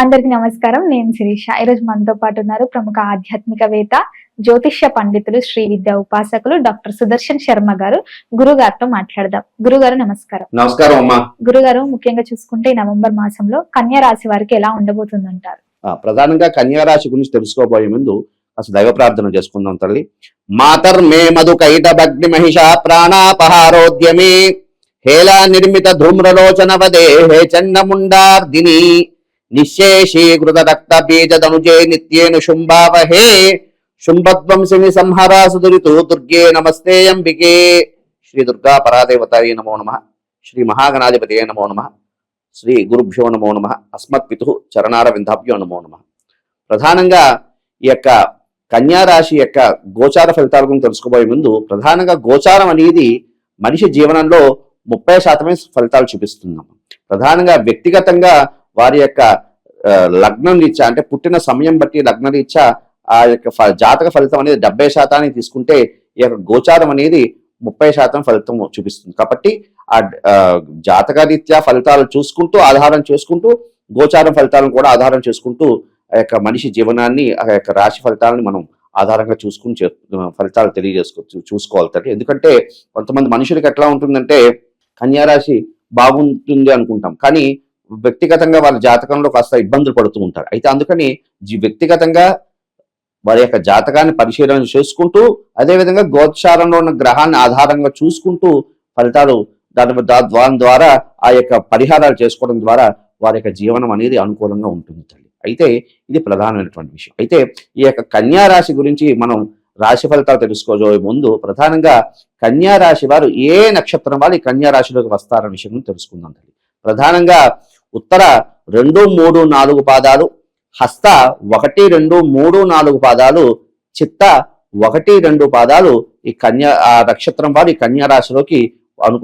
అందరికి నమస్కారం. నేను శిరీష. ఈరోజు మనతో పాటు ఉన్నారు ప్రముఖ ఆధ్యాత్మికవేత్త జ్యోతిష్య పండితులు శ్రీ విద్యా ఉపాసకులు డాక్టర్ సుదర్శన్ శర్మ గారు. గురుగారితో మాట్లాడదాం. గురుగారు నమస్కారం. నమస్కారం అమ్మా. గురుగారు ముఖ్యంగా చూసుకుంటే నవంబర్ మాసంలో కన్యా రాశి వారికి ఎలా ఉండబోతుందంటారు? ఆ, ప్రధానంగా కన్యా రాశి గురించి తెలుసుకోబోయే ముందు అసలు దైవ ప్రార్థన చేసుకుందాం తల్లి. మాతర్మే మధు కైటభగ్ని మహిషా ప్రాణాపహారోద్యమే. హేలా నిర్మిత ధూమ్రలోచన వదే హే చండముండార్దిని నిశేషీకృత రక్త బీజదనుజే నిత్యేను శుంభావహే శుంభధ్వంసిని సంహరాసు దురితు దుర్గే నమస్తే అంబికే శ్రీ దుర్గా పరాదేవతాయ నమో నమ శ్రీ మహాగణాధిపతి నమో నమ శ్రీ గురుభ్యో నమో నమ అస్మత్పితు చరణార నమో నమ ప్రధానంగా ఈ యొక్క కన్యారాశి యొక్క గోచార ఫలితాల గురించి తెలుసుకోబోయే ముందు ప్రధానంగా గోచారం అనేది మనిషి జీవనంలో ముప్పై శాతమే ఫలితాలు చూపిస్తున్నాం ప్రధానంగా వ్యక్తిగతంగా వారి యొక్క లగ్నం రీత్యా అంటే పుట్టిన సమయం బట్టి లగ్న రీత్యా ఆ యొక్క ఫ- జాతక ఫలితం అనేది డెబ్బై శాతానికి తీసుకుంటే ఈ యొక్క గోచారం అనేది ముప్పై శాతం ఫలితం చూపిస్తుంది కాబట్టి ఆ జాతక రీత్యా ఫలితాలు చూసుకుంటూ ఆధారం చేసుకుంటూ గోచారం ఫలితాలను కూడా ఆధారం చేసుకుంటూ ఆ యొక్క మనిషి జీవనాన్ని ఆ యొక్క రాశి ఫలితాలను మనం ఆధారంగా చూసుకుని ఫలితాలు తెలియజేసుకోవచ్చు చూసుకోవాలి తల్లి. ఎందుకంటే కొంతమంది మనుషులకు ఎట్లా ఉంటుందంటే కన్యారాశి బాగుంటుంది అనుకుంటాం కానీ వ్యక్తిగతంగా వాళ్ళ జాతకంలో కాస్త ఇబ్బందులు పడుతూ ఉంటారు. అయితే అందుకని జీ- వ్యక్తిగతంగా వారి యొక్క జాతకాన్ని పరిశీలన చేసుకుంటూ అదేవిధంగా గోచారంలో ఉన్న గ్రహాన్ని ఆధారంగా చూసుకుంటూ ఫలితాలు దాని దాని ద్వారా ఆ యొక్క పరిహారాలు చేసుకోవడం ద్వారా వారి యొక్క జీవనం అనేది అనుకూలంగా ఉంటుంది తల్లి. అయితే ఇది ప్రధానమైనటువంటి విషయం. అయితే ఈ యొక్క కన్యా రాశి గురించి మనం రాశి ఫలితాలు తెలుసుకోబోయే ముందు ప్రధానంగా కన్యా రాశి వారు ఏ నక్షత్రం వారు ఈ కన్యా రాశిలోకి వస్తారన్న విషయం తెలుసుకుందాం తల్లి. ప్రధానంగా ఉత్తర రెండు మూడు నాలుగు పాదాలు హస్త ఒకటి రెండు మూడు నాలుగు పాదాలు చిత్త ఒకటి రెండు పాదాలు ఈ కన్యా ఆ నక్షత్రం వారి కన్యారాశిలోకి కన్యా రాశిలోకి అను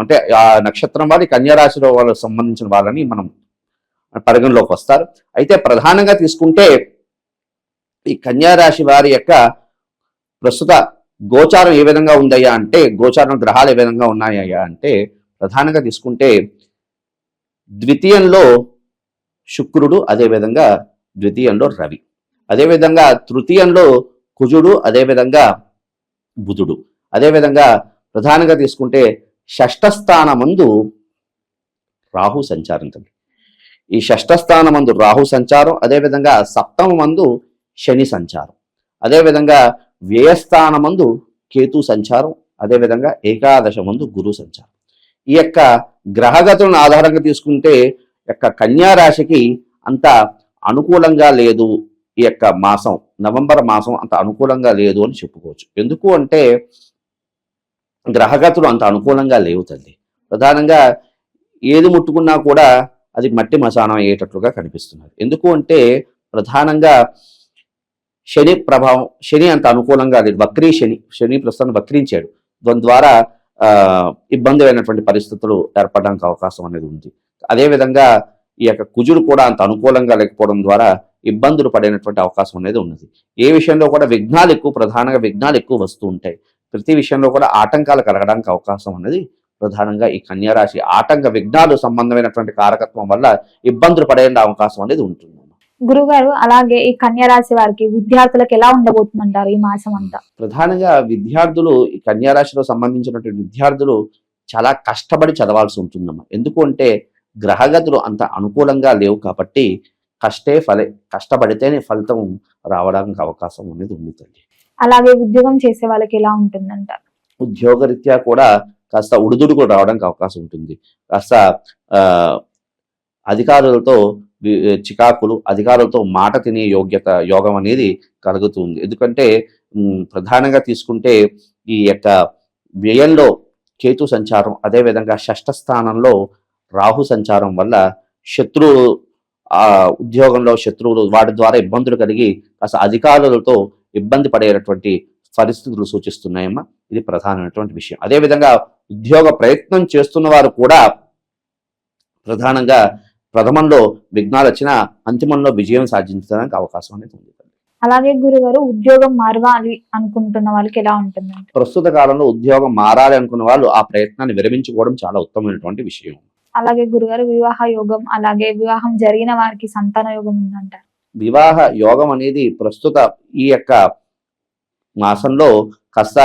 అంటే ఆ నక్షత్రం వారి కన్యా రాశిలో వాళ్ళకి సంబంధించిన వాళ్ళని మనం పరిగణలోకి వస్తారు. అయితే ప్రధానంగా తీసుకుంటే ఈ కన్యా రాశి వారి యొక్క ప్రస్తుత గోచారం ఏ విధంగా ఉందయ్యా అంటే గోచారం గ్రహాలు ఏ విధంగా ఉన్నాయయ్యా అంటే ప్రధానంగా తీసుకుంటే ద్వితీయంలో శుక్రుడు అదేవిధంగా ద్వితీయంలో రవి. అదేవిధంగా తృతీయంలో కుజుడు అదేవిధంగా బుధుడు. అదేవిధంగా ప్రధానంగా తీసుకుంటే షష్ఠస్థానమందు రాహు సంచారం తండ్రి ఈ షష్ఠస్థానమందు రాహు సంచారం అదేవిధంగా సప్తమ మందు శని సంచారం. అదేవిధంగా వ్యయస్థానమందు కేతు సంచారం అదేవిధంగా ఏకాదశ మందు గురు సంచారం. ఈ యొక్క గ్రహగతులను ఆధారంగా తీసుకుంటే యొక్క కన్యా రాశికి అంత అనుకూలంగా లేదు ఈ యొక్క మాసం. నవంబర్ మాసం అంత అనుకూలంగా లేదు అని చెప్పుకోవచ్చు. ఎందుకు అంటే గ్రహగతులు అంత అనుకూలంగా లేవు తల్లి. ప్రధానంగా ఏది ముట్టుకున్నా కూడా అది మట్టి మసానం అయ్యేటట్లుగా కనిపిస్తున్నారు ఎందుకు అంటే ప్రధానంగా శని ప్రభావం శని అంత అనుకూలంగా లేదు. వక్రీ శని శని ప్రస్తుతం వక్రించాడు. దాని ద్వారా ఇబ్బంది అయినటువంటి పరిస్థితులు ఏర్పడడానికి అవకాశం అనేది ఉంది. అదేవిధంగా ఈ యొక్క కుజుడు కూడా అంత అనుకూలంగా లేకపోవడం ద్వారా ఇబ్బందులు పడేటువంటి అవకాశం అనేది ఉన్నది. ఏ విషయంలో కూడా విఘ్నాలు ఎక్కువ ప్రధానంగా విఘ్నాలు ఎక్కువ వస్తూ ఉంటాయి. ప్రతి విషయంలో కూడా ఆటంకాలు కలగడానికి అవకాశం అనేది ప్రధానంగా ఈ కన్యారాశి ఆటంక విఘ్నాలు సంబంధమైనటువంటి కారకత్వం వల్ల ఇబ్బందులు పడే అవకాశం అనేది ఉంటుంది. గురుగారు అలాగే ఈ కన్యా రాశి వారికి విద్యార్థులకు ఎలా ఉండబోతుందంటారు ఈ మాసం అంతా? ప్రధానంగా విద్యార్థులు ఈ కన్యా రాశిలో సంబంధించినటువంటి విద్యార్థులు చాలా కష్టపడి చదవాల్సి ఉంటుందమ్మా. ఎందుకు అంటే గ్రహగతులు అంత అనుకూలంగా లేవు కాబట్టి కష్టే ఫలే కష్టపడితేనే ఫలితం రావడానికి అవకాశం అనేది ఉంది తల్లి. అలాగే ఉద్యోగం చేసే వాళ్ళకి ఎలా ఉంటుందంటారు? ఉద్యోగరీత్యా కూడా కాస్త ఉడుదుడుకులు రావడానికి అవకాశం ఉంటుంది. కాస్త అధికారులతో చికాకులు అధికారులతో మాట తినే యోగ్యత యోగం అనేది కలుగుతుంది. ఎందుకంటే ప్రధానంగా తీసుకుంటే ఈ యొక్క వ్యయంలో కేతు సంచారం అదేవిధంగా షష్ఠ స్థానంలో రాహు సంచారం వల్ల శత్రువు ఆ ఉద్యోగంలో శత్రువులు వాటి ద్వారా ఇబ్బందులు కలిగి కాస్త అధికారులతో ఇబ్బంది పడేటటువంటి పరిస్థితులు సూచిస్తున్నాయమ్మా. ఇది ప్రధానమైనటువంటి విషయం. అదేవిధంగా ఉద్యోగ ప్రయత్నం చేస్తున్న వారు కూడా ప్రధానంగా ప్రథమంలో విఘ్నాలు వచ్చినా అంతిమంలో విజయం సాధించడానికి అవకాశం అనేది ఉంది. అలాగే గురుగారు ఉద్యోగం మారవాలి అనుకుంటున్న వాళ్ళకి ఎలా ఉంటుందంట ప్రస్తుత కాలంలో ఉద్యోగం మారాలి అనుకున్న వాళ్ళు ఆ ప్రయత్నాన్ని విరమించుకోవడం చాలా ఉత్తమమైనటువంటి విషయం. అలాగే గురుగారు వివాహ యోగం అలాగే వివాహం జరిగిన వారికి సంతాన యోగం ఉందంటారు వివాహ యోగం అనేది ప్రస్తుత ఈ యొక్క మాసంలో కాస్త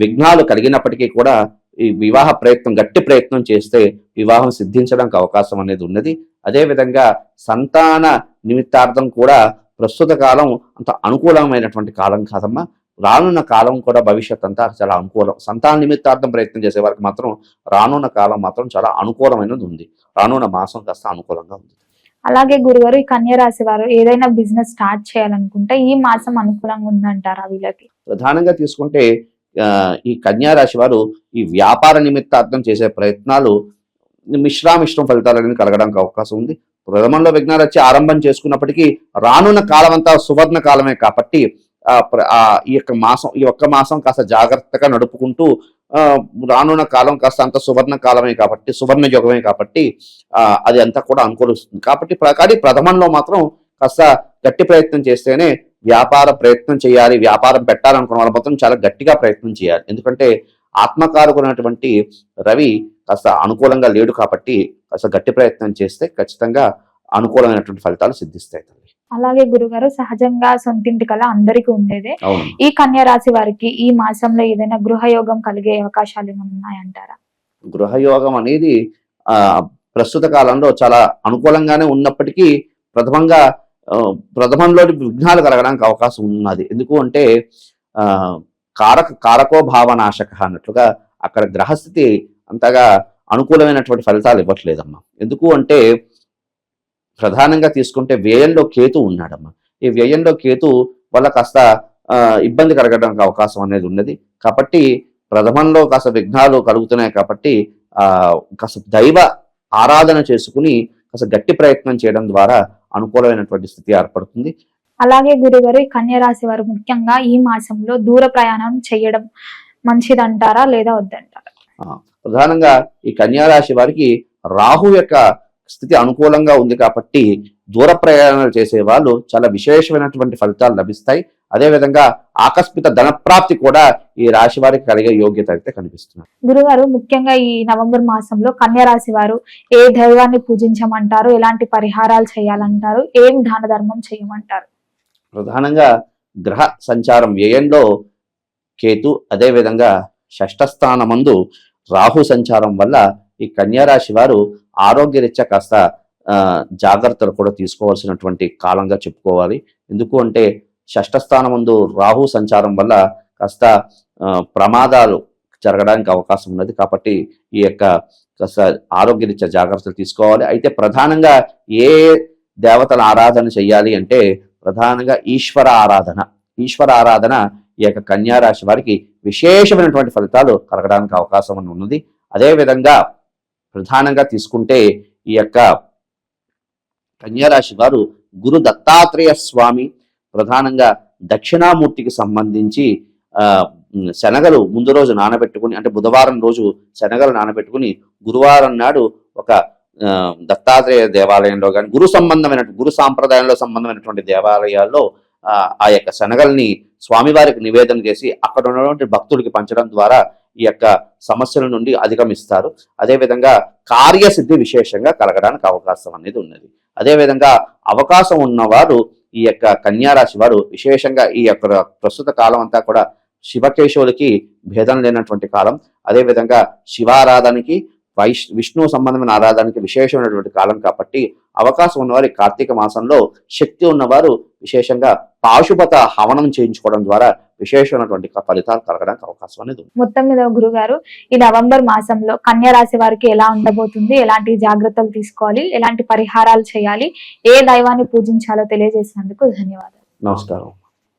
విఘ్నాలు కలిగినప్పటికీ కూడా ఈ వివాహ ప్రయత్నం గట్టి ప్రయత్నం చేస్తే వివాహం సిద్ధించడానికి అవకాశం అనేది ఉన్నది. అదేవిధంగా సంతాన నిమిత్తార్థం కూడా ప్రస్తుత కాలం అంత అనుకూలమైనటువంటి కాలం కాదమ్మా. రానున్న కాలం కూడా భవిష్యత్ అంతా చాలా అనుకూలం. సంతాన నిమిత్తార్థం ప్రయత్నం చేసే వారికి మాత్రం రానున్న కాలం మాత్రం చాలా అనుకూలమైనది ఉంది. రానున్న మాసం కాస్త అనుకూలంగా ఉంది. అలాగే గురుగారు ఈ కన్య రాశి వారు ఏదైనా బిజినెస్ స్టార్ట్ చేయాలనుకుంటే ఈ మాసం అనుకూలంగా ఉందంటారా వీళ్ళకి? ప్రధానంగా తీసుకుంటే ఈ కన్యారాశి వారు ఈ వ్యాపార నిమిత్తార్థం చేసే ప్రయత్నాలు మిశ్రామిశ్రం ఫలితాలు అనేది కలగడానికి అవకాశం ఉంది. ప్రథమంలో విఘ్నాలు వచ్చి ఆరంభం చేసుకున్నప్పటికీ రానున్న కాలం అంతా సువర్ణ కాలమే కాబట్టి ప్ర- ఆ ఈ యొక్క మాసం ఈ ఒక్క మాసం కాస్త జాగ్రత్తగా నడుపుకుంటూ రానున్న కాలం కాస్త అంత సువర్ణ కాలమే కాబట్టి సువర్ణ యుగమే కాబట్టి అది అంతా కూడా అనుకూలిస్తుంది. కాబట్టి ప్ర- కానీ ప్రథమంలో మాత్రం కాస్త గట్టి ప్రయత్నం చేస్తేనే వ్యాపార ప్రయత్నం చేయాలి వ్యాపారం పెట్టాలనుకున్న వాళ్ళు మాత్రం చాలా గట్టిగా ప్రయత్నం చేయాలి. ఎందుకంటే ఆత్మకారకున్నటువంటి రవి కాస్త అనుకూలంగా లేడు కాబట్టి కాస్త గట్టి ప్రయత్నం చేస్తే ఖచ్చితంగా అనుకూలమైనటువంటి ఫలితాలు సిద్ధిస్తాయి తల్లి. అలాగే గురుగారు సహజంగా సొంతింటి కళ అందరికీ ఉండేదే. ఈ కన్య రాశి వారికి ఈ మాసంలో ఏదైనా గృహ యోగం కలిగే అవకాశాలు ఏమైనా ఉన్నాయంటారా? గృహయోగం అనేది ఆ ప్రస్తుత కాలంలో చాలా అనుకూలంగానే ఉన్నప్పటికీ ప్రథమంగా ప్రథమంలో విఘ్నాలు కలగడానికి అవకాశం ఉన్నది. ఎందుకు అంటే కారక కారకో భావనాశక అన్నట్లుగా అక్కడ గ్రహస్థితి అంతగా అనుకూలమైనటువంటి ఫలితాలు ఇవ్వట్లేదమ్మా. ఎందుకు అంటే ప్రధానంగా తీసుకుంటే వ్యయంలో కేతు ఉన్నాడమ్మా. ఈ వ్యయంలో కేతు వల్ల కాస్త ఇబ్బంది కలగడానికి అవకాశం అనేది ఉన్నది. కాబట్టి ప్రథమంలో కాస్త విఘ్నాలు కలుగుతున్నాయి కాబట్టి ఆ కాస్త దైవ ఆరాధన చేసుకుని కాస్త గట్టి ప్రయత్నం చేయడం ద్వారా అనుకూలమైనటువంటి స్థితి ఏర్పడుతుంది. అలాగే గురుగారు ఈ కన్య రాశి వారు ముఖ్యంగా ఈ మాసంలో దూర ప్రయాణం చేయడం మంచిదంటారా లేదా వద్దంటారా? ప్రధానంగా ఈ కన్యా రాశి వారికి రాహు యొక్క స్థితి అనుకూలంగా ఉంది కాబట్టి దూర ప్రయాణాలు చేసే వాళ్ళు చాలా విశేషమైనటువంటి ఫలితాలు లభిస్తాయి. అదేవిధంగా ఆకస్మిక ధనప్రాప్తి కూడా ఈ రాశి వారికి కలిగే యోగ్యత అయితే కనిపిస్తుంది. గురుగారు ముఖ్యంగా ఈ నవంబర్ మాసంలో కన్య రాశి వారు ఏ దైవాన్ని పూజించమంటారు? ఎలాంటి పరిహారాలు చేయాలంటారు? ఏం దాన ధర్మం చేయమంటారు? ప్రధానంగా గ్రహ సంచారం వ్యయంలో కేతు అదేవిధంగా షష్ఠ స్థానమందు రాహు సంచారం వల్ల ఈ కన్యా రాశి వారు ఆరోగ్యరీత్యా కాస్త జాగ్రత్తలు కూడా తీసుకోవాల్సినటువంటి కాలంగా చెప్పుకోవాలి. ఎందుకు అంటే షష్ఠస్థానం ముందు రాహు సంచారం వల్ల కాస్త ప్రమాదాలు జరగడానికి అవకాశం ఉన్నది. కాబట్టి ఈ యొక్క కాస్త ఆరోగ్యరీత్యా జాగ్రత్తలు తీసుకోవాలి. అయితే ప్రధానంగా ఏ దేవతల ఆరాధన చెయ్యాలి అంటే ప్రధానంగా ఈశ్వర ఆరాధన. ఈశ్వర ఆరాధన ఈ యొక్క కన్యారాశి వారికి విశేషమైనటువంటి ఫలితాలు కలగడానికి అవకాశం అని ఉన్నది. అదేవిధంగా ప్రధానంగా తీసుకుంటే ఈ యొక్క కన్యారాశి వారు గురు దత్తాత్రేయ స్వామి ప్రధానంగా దక్షిణామూర్తికి సంబంధించి శనగలు ముందు రోజు నానబెట్టుకుని అంటే బుధవారం రోజు శనగలు నానబెట్టుకుని గురువారం నాడు ఒక దత్తాత్రేయ దేవాలయంలో కానీ గురు సంబంధమైన గురు సాంప్రదాయంలో సంబంధమైనటువంటి దేవాలయాల్లో ఆ, ఆ యొక్క శనగల్ని స్వామివారికి నివేదన చేసి అక్కడ ఉన్నటువంటి భక్తుడికి పంచడం ద్వారా ఈ యొక్క సమస్యల నుండి అధిగమిస్తారు. అదేవిధంగా కార్యసిద్ధి విశేషంగా కలగడానికి అవకాశం అనేది ఉన్నది. అదేవిధంగా అవకాశం ఉన్నవారు ఈ యొక్క కన్యారాశి వారు విశేషంగా ఈ యొక్క ప్రస్తుత కాలం అంతా కూడా శివకేశవులకి భేదం లేనటువంటి కాలం. అదేవిధంగా శివారాధనకి వైష్ విష్ణు సంబంధమైన ఆరాధనకి విశేషమైనటువంటి కాలం కాబట్టి అవకాశం ఉన్నవారు కార్తీక మాసంలో శక్తి ఉన్నవారు విశేషంగా పాశుపత హవనం చేయించుకోవడం ద్వారా విశేషమైనటువంటి ఫలితాలు కలగడానికి అవకాశం అనేది ఉంది. మొత్తం మీద గురుగారు ఈ నవంబర్ మాసంలో కన్య రాశి వారికి ఎలా ఉండబోతుంది ఎలాంటి జాగ్రత్తలు తీసుకోవాలి ఎలాంటి పరిహారాలు చేయాలి ఏ దైవాన్ని పూజించాలో తెలియజేసినందుకు ధన్యవాదాలు. నమస్కారం.